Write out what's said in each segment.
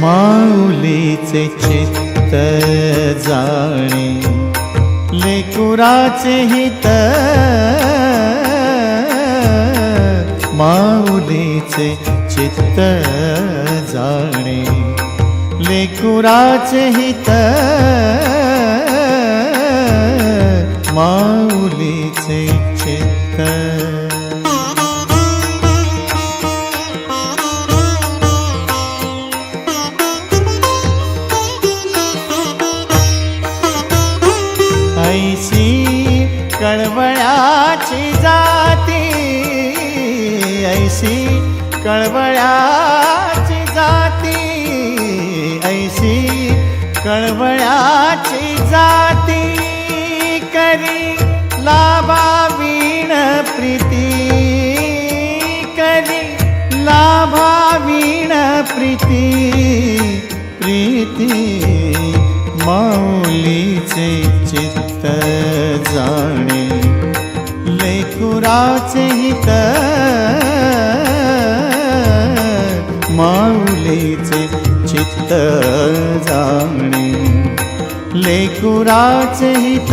माऊलीचे चित्त जाणे लेकुराचे हित माऊलीचे चित्त जाणे लेकुराचे हित माऊलीचे कळवळ्याची जाती ऐशी कळवळ्याची जाती ऐशी कळवळ्याची जाती. करी लाभा वीण प्रीती करी लाभा वीण प्रीती. प्रीती माऊलीचे चित्त जाण लेकुराचे हित माऊलीचे चित्त जाणे. लेकुराचे हित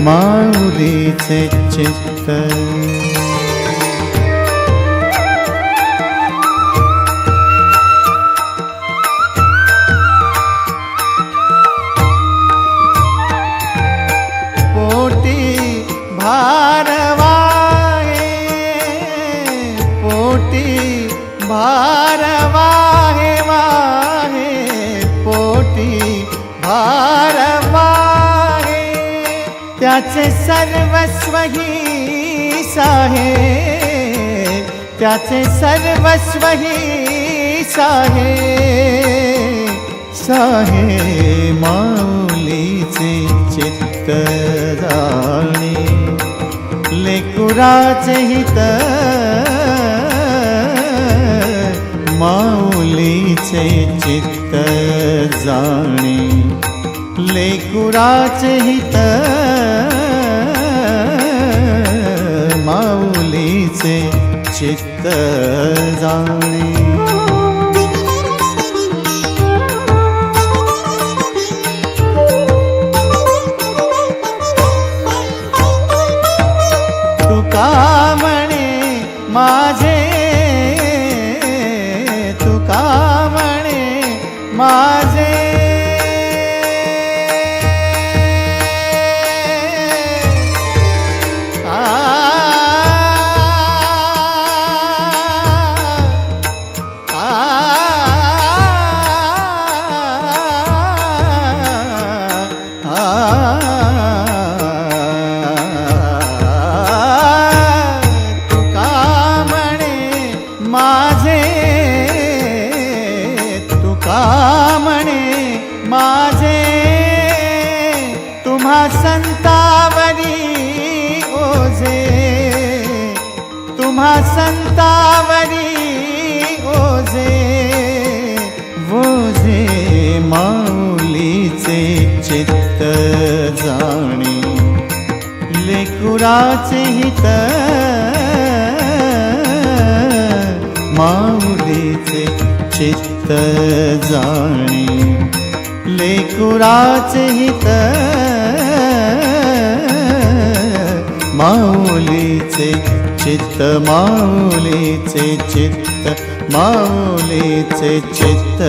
माऊलीचे चित्त भारवाहे पोटी भारवाहे वाहे पोटी भारवाहे त्याचे सर्वस्वही साहे त्याचे सर्वस्वही साहे साहे माऊलीचे चित्त। लेकुराचे हित माऊलीचे चित्त जाणे. लेकुराचे हित माऊलीचे चित्त जाणे. तुका म्हणे माझे तुका म्हणे माझे आ, माझे तुका म्हणे माझे तुम्हा संतावरी ओझे तुम्हा संतावरी ओझे वोझे माऊलीचे चित्त जाणे लेकुराचे हित माऊलीचे चित्त जाणे. लेकुराचे हित माऊलीचे चित्त माऊलीचे चित्त माऊलीचे चित्त.